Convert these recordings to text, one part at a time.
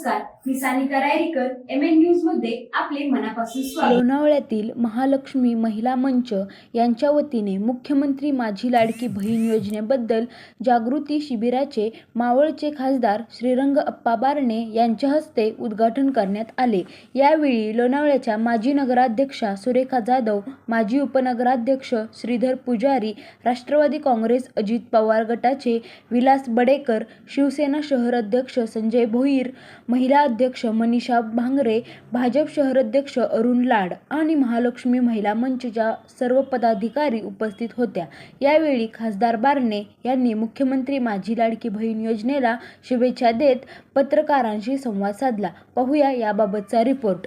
नमस्कार मी Sanika Rayrikar M N न्यूजमध्ये आपले मनापासून स्वागत. लोणावळ्यातील महालक्ष्मी महिला मंच यांच्या वतीने मुख्यमंत्री माझी लाडकी बहीण योजनेबद्दल जागृती शिबिराचे मावळचे खासदार श्रीरंग अप्पा बारणे यांच्या हस्ते उद्घाटन करण्यात आले. यावेळी लोणावळ्याच्या माजी नगराध्यक्षा सुरेखा जाधव माजी उपनगराध्यक्ष श्रीधर पुजारी राष्ट्रवादी काँग्रेस अजित पवार गटाचे विलास बडेकर शिवसेना शहर अध्यक्ष संजय भोईर महिला अध्यक्ष मनीषा भांगरे भाजप शहराध्यक्ष अरुण लाड आणि महालक्ष्मी महिला मंचच्या सर्व पदाधिकारी उपस्थित होत्या. यावेळी खासदार बारणे यांनी मुख्यमंत्री माझी लाडकी बहीण योजनेला शुभेच्छा देत पत्रकारांशी संवाद साधला. पाहूया याबाबतचा रिपोर्ट.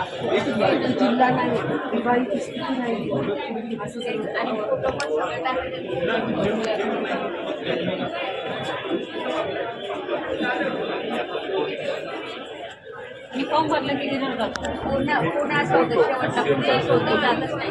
जिल्हा नाही दिवाळीची स्थिती नाही असं सगळं मी फॉर्म भरलं की दिलं जातो. पूर्ण पूर्ण असं होतं शेवटचा पुढे शोधलं जातच नाही.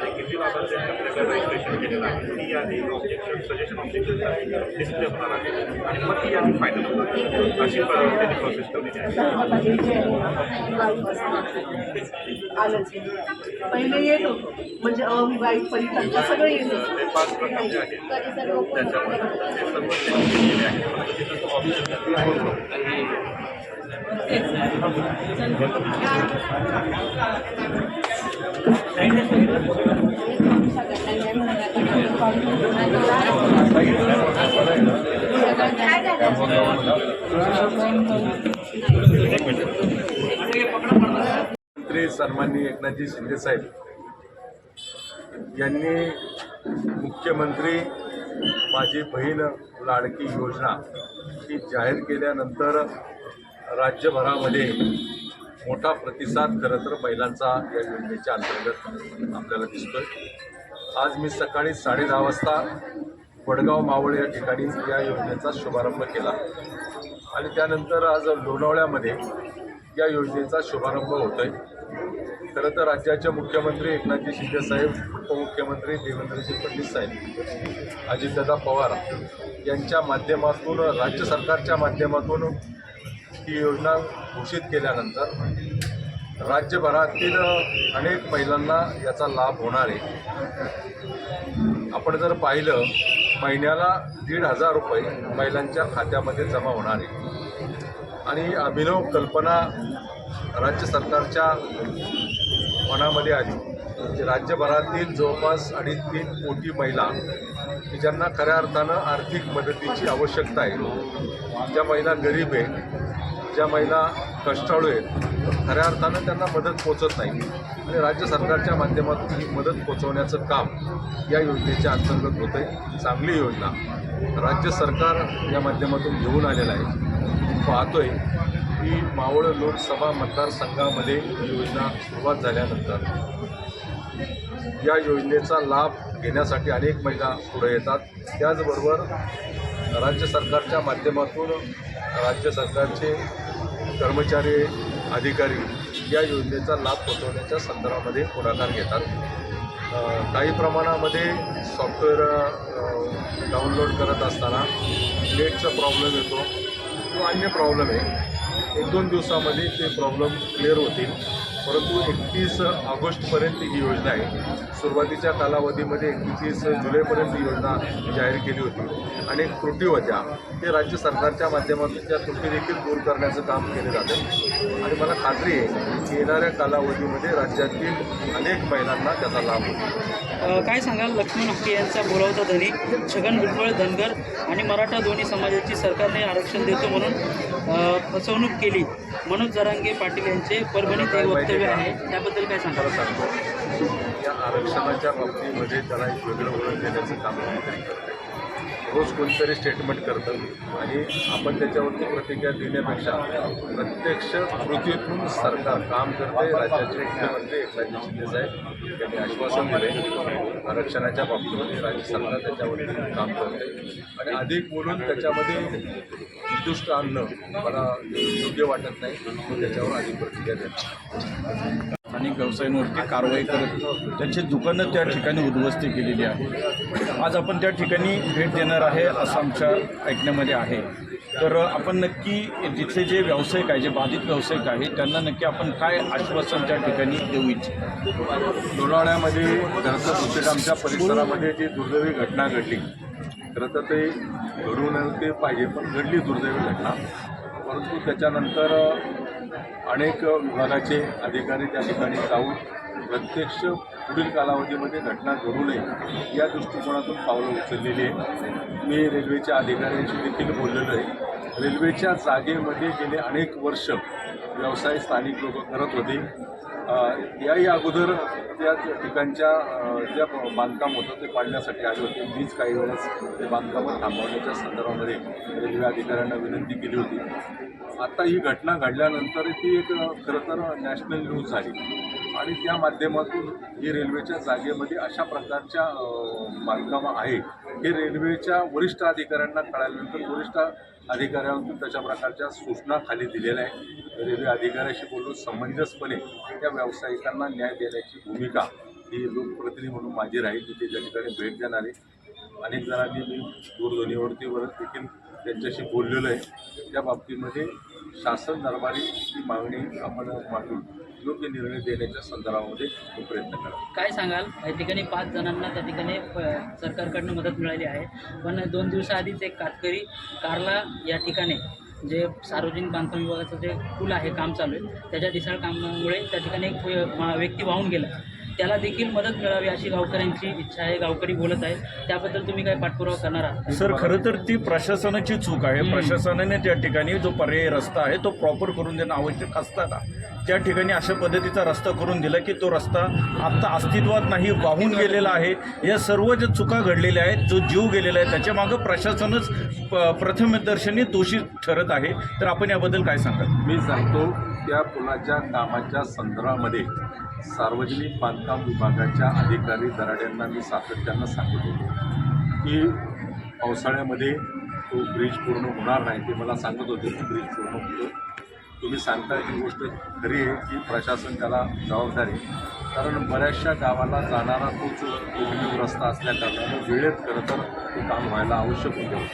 किती लाभार्थी आपल्याकडे रजिस्ट्रेशन केलेलं आहे ती यादी ऑब्जेक्शन सजेशन ऑब्जेक्शन डिस्प्ले होणार आहे आणि मग ती यादी फायनल होणार आहे. अशी त्यांनी प्रोसेस ठेवलेली आहे. जे आहे, आहे. पहिले येत होतं. म्हणजे अविवाहित सगळं येत होतं. ते पाच प्रकार जे आहेत त्याच्यामध्ये ते सर्व त्यांनी केलेले आहे परंतु तिथं तो ऑप्शन आहे मंत्री सन्माननीय एकनाथजी शिंदे साहेब यांनी मुख्यमंत्री माझी बहीण लाडकी योजना ही जाहीर केल्यानंतर राज्यभरामध्ये मोठा प्रतिसाद खरं तर महिलांचा या योजनेच्या अंतर्गत आपल्याला दिसतोय. आज मी सकाळी साडे दहा वाजता वडगाव मावळ या ठिकाणी या योजनेचा शुभारंभ केला. आणि त्यानंतर आज लोणावळ्यामध्ये या योजनेचा शुभारंभ होतोय. खरं तर राज्याचे मुख्यमंत्री एकनाथजी शिंदे साहेब उपमुख्यमंत्री देवेंद्रजी फडणवीस साहेब अजितदादा पवार यांच्या माध्यमातून राज्य सरकारच्या माध्यमातून ही योजना घोषित केल्यानंतर राज्यभरातील अनेक महिलांना याचा लाभ होणार आहे. आपण जर पाहिलं महिन्याला दीड हजार रुपये महिलांच्या खात्यामध्ये जमा होणार आहे. आणि अभिनव कल्पना राज्य सरकारच्या मनामध्ये आली की राज्यभरातील जवळपास अडीच तीन कोटी महिला की ज्यांना खऱ्या अर्थानं आर्थिक मदतीची आवश्यकता आहे. ज्या महिला गरीब आहे ज्या महिला कष्टाळू आहेत खऱ्या अर्थानं त्यांना मदत पोचत नाही. आणि राज्य सरकारच्या माध्यमातून ही मदत पोचवण्याचं काम या योजनेच्या अंतर्गत होतं आहे चांगली योजना राज्य सरकार या माध्यमातून घेऊन आलेलं आहे. पाहतोय की मावळ लोकसभा मतदारसंघामध्ये ही योजना सुरुवात झाल्यानंतर या योजनेचा लाभ घेण्यासाठी अनेक महिला पुढे येतात. त्याचबरोबर राज्य सरकारच्या माध्यमातून राज्य सरकारचे कर्मचारी अधिकारी या योजनेचा लाभ पोचवण्याच्या संदर्भामध्ये पुढाकार घेतात. काही प्रमाणामध्ये सॉफ्टवेअर डाउनलोड करत असताना नेटचा प्रॉब्लेम येतो. किंवा अन्य प्रॉब्लेम आहे. एक दोन दिवसामध्ये ते प्रॉब्लेम क्लिअर होतील. परंतु एकतीस ऑगस्टपर्यंत ही योजना आहे. सुरुवातीच्या कालावधीमध्ये एकतीस जुलैपर्यंत ही योजना जाहीर केली होती. आणि त्रुटी होत्या. ते राज्य सरकारच्या माध्यमातून त्या त्रुटी देखील दूर करण्याचं काम केलं जातं. आणि मला खात्री आहे की येणाऱ्या कालावधीमध्ये राज्यातील अनेक महिलांना त्याचा लाभ होईल. काय सांगाल? लक्ष्मण हक्के यांचा बोलावता धनी छगन भुजबळ धनगर आणि मराठा दोन्ही समाजाची सरकारने आरक्षण देतो म्हणून फसवणूक केली. मनोज जरांगे पाटील यांचे परभणीत एक वक्तव्य आहे. त्याबद्दल काय सांगाल? सांगतो या आरक्षणाच्या बाबतीमध्ये त्याला एक वेगळं वळण देण्याचं काम कोणीतरी करत रोज कोणतरी स्टेटमेंट करतं. आणि आपण त्याच्यावरती प्रतिक्रिया देण्यापेक्षा प्रत्यक्ष कृतीतून सरकार काम करते राज्याचे मुख्यमंत्री एकनाथ शिंदे साहेब त्यांनी आश्वासन दिले. आरक्षणाच्या बाबतीमध्ये राज्य सरकार त्याच्यावरती काम करते. आणि अधिक बोलून त्याच्यामध्ये दुष्ट आणणं मला योग्य वाटत नाही त्याच्यावर अधिक प्रतिक्रिया देणार स्थानिक व्यवसायांवरती कारवाई करत त्यांची दुकानं त्या ठिकाणी उद्ध्वस्त केलेली आहे आज आपण त्या ठिकाणी भेट देणार आहे असं आमच्या ऐकण्यामध्ये आहे. तर आपण नक्की तिथले जे व्यावसायिक आहे जे बाधित व्यावसायिक आहे त्यांना नक्की आपण काय आश्वासन त्या ठिकाणी देऊ इच्छितो? लोणावळ्यामध्ये खरं तर आमच्या परिसरामध्ये जी दुर्दैवी घटना घडली खरं तर ते घडू ते पाहिजे पण घडली दुर्दैवी घटना. परंतु त्याच्यानंतर अनेक विभागाचे अधिकारी त्या ठिकाणी जाऊन प्रत्यक्ष पुढील कालावधीमध्ये घटना घडू नये या दृष्टिकोनातून पावलं उचललेली आहे मी रेल्वेच्या अधिकाऱ्यांशी देखील बोललेलो आहे. रेल्वेच्या जागेमध्ये गेले अनेक वर्ष व्यवसाय स्थानिक लोक करत होते. याही अगोदर त्या ठिकाणच्या ज्या बांधकाम होतं ते पाडण्यासाठी आले होते. मीच काही वेळेस ते बांधकामं थांबवण्याच्या संदर्भामध्ये रेल्वे अधिकाऱ्यांना विनंती केली होती. आता ही घटना घडल्यानंतर ती एक खरं तर नॅशनल न्यूज झाली. आणि त्या माध्यमातून ही रेल्वेच्या जागेमध्ये अशा प्रकारच्या बांधकामं आहे हे रेल्वेच्या वरिष्ठ अधिकाऱ्यांना कळाल्यानंतर वरिष्ठ अधिकाऱ्यांतून तशा प्रकारच्या सूचना खाली दिलेल्या आहे रेल्वे अधिकाऱ्याशी बोलून समंजसपणे त्या व्यावसायिकांना न्याय देण्याची भूमिका ही लोकप्रतिनिधी म्हणून माझी राहील. तिथे त्या ठिकाणी भेट देणार आहे अनेक जणांनी मी दूरध्वनीवरतीवर देखील त्यांच्याशी बोललेलो आहे. त्या बाबतीमध्ये शासन दरबारी ही मागणी आपण मांडून योग्य निर्णय देण्याच्या संदर्भामध्ये तो प्रयत्न करा. काय सांगाल? या ठिकाणी पाच जणांना त्या ठिकाणी प- सरकारकडनं मदत मिळाली आहे. पण दोन दिवसाआधीच एक कातकरी कारला या ठिकाणी जे सार्वजनिक बांधकाम विभागाचं जे पूल आहे काम चालू आहे त्याच्या ढिसाळ कामामुळे त्या ठिकाणी एक व्य- मा- व्यक्ती वाहून गेला. त्याला देखील मदत मिळावी अशी गावकऱ्यांची इच्छा आहे. गावकरी बोलत आहेत. त्याबद्दल तुम्ही काय पाठपुरावा करणार आहात? सर खरं तर ती प्रशासनाची चूक आहे. प्रशासनाने त्या ठिकाणी जो पर्यायी रस्ता आहे तो प्रॉपर करून देणं आवश्यक असताना त्या ठिकाणी अशा पद्धतीचा रस्ता करून दिला की तो रस्ता आत्ता अस्तित्वात नाही वाहून गेलेला आहे. या सर्व ज्या चुका घडलेल्या आहेत जो जीव गेलेला आहे त्याच्यामागं प्रशासनच प- प्रथमदर्शनी दोषी ठरत आहे. तर आपण याबद्दल काय सांगाल? मी सांगतो त्या पुलाच्या कामाच्या संदर्भामध्ये सार्वजनिक बांधकाम विभागाच्या अधिकारी दराड्यांना मी सातत्यानं सांगत होतो की पावसाळ्यामध्ये तो ब्रिज पूर्ण होणार नाही ते मला सांगत होते की ब्रिज पूर्ण होतो तुम्ही सांगता ही गोष्ट खरी आहे की प्रशासन त्याला जबाबदारी कारण बऱ्याचशा गावाला जाणारा तोच एकमेव रस्ता असल्याकारणानं वेळेत खरं तर ते काम व्हायला आवश्यक होतं.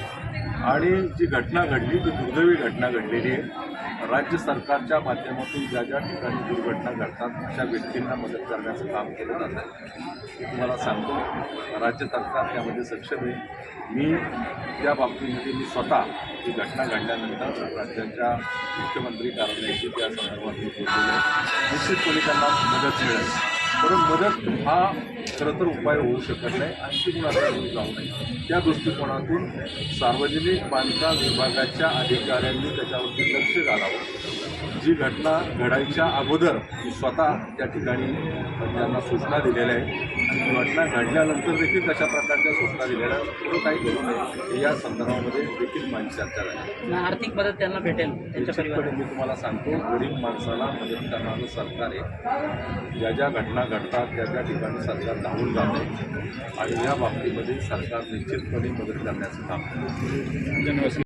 आणि जी घटना घडली ती दुर्दैवी घटना घडलेली आहे. राज्य सरकारच्या माध्यमातून ज्या ज्या ठिकाणी दुर्घटना घडतात अशा व्यक्तींना मदत करण्याचं काम केलं जात आहे. मी तुम्हाला सांगतो राज्य सरकार त्यामध्ये सक्षम आहे. मी त्या बाबतीमध्ये मी स्वतः ही घटना घडल्यानंतर राज्याच्या मुख्यमंत्री कार्यालयाशी त्या संदर्भात निश्चितपणे त्यांना मदत मिळेल. परंतु मदत हा खरं तर उपाय होऊ शकत नाही आणखी कुणाला जाऊ नये. त्या दृष्टिकोनातून सार्वजनिक बांधकाम विभागाच्या अधिकाऱ्यांनी त्याच्यावरती लक्ष घालावं. जी घटना घडायच्या अगोदर मी स्वतः त्या ठिकाणी त्यांना सूचना दिलेल्या आहेत. आणि घटना घडल्यानंतर देखील तशा प्रकारच्या सूचना दिलेल्या आहेत पुढं काही करू नये हे या संदर्भामध्ये देखील माझी चर्चा झाली. आर्थिक मदत त्यांना भेटेल त्यांच्या निश्चितपणे परिवाराला. मी तुम्हाला सांगतो गरीब माणसाला मदत करणारं सरकार आहे. ज्या ज्या घटना घडतात त्या त्या ठिकाणी सरकार धावून जातं. आणि या बाबतीमध्ये सरकार निश्चितपणे मदत करण्याचं काम करतं.